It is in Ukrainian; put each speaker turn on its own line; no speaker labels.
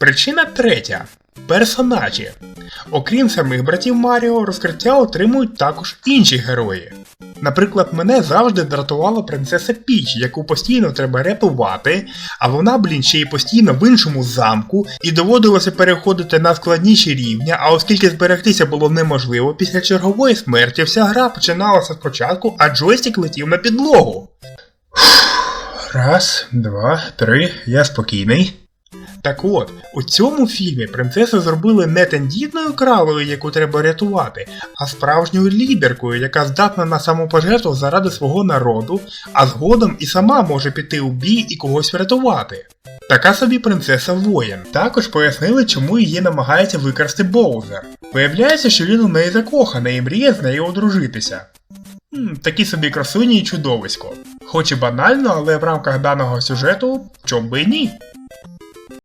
Причина третя. Персонажі. Окрім самих братів Маріо, розкриття отримують також інші герої. Наприклад, мене завжди дратувала принцеса Піч, яку постійно треба рятувати, а вона, блін, ще й постійно в іншому замку, і доводилося переходити на складніші рівня, а оскільки зберегтися було неможливо, після чергової смерті вся гра починалася спочатку, а джойстик летів на підлогу. Раз, два, три, я спокійний. Так от, у цьому фільмі принцесу зробили не тендітною кралою, яку треба рятувати, а справжньою лідеркою, яка здатна на самопожертву заради свого народу, а згодом і сама може піти у бій і когось врятувати. Така собі принцеса воїн. Також пояснили, чому її намагається викрасти Боузер. Виявляється, що він у неї закоханий і мріє з нею одружитися. Такі собі красуні і чудовисько. Хоч і банально, але в рамках даного сюжету, чом би і ні.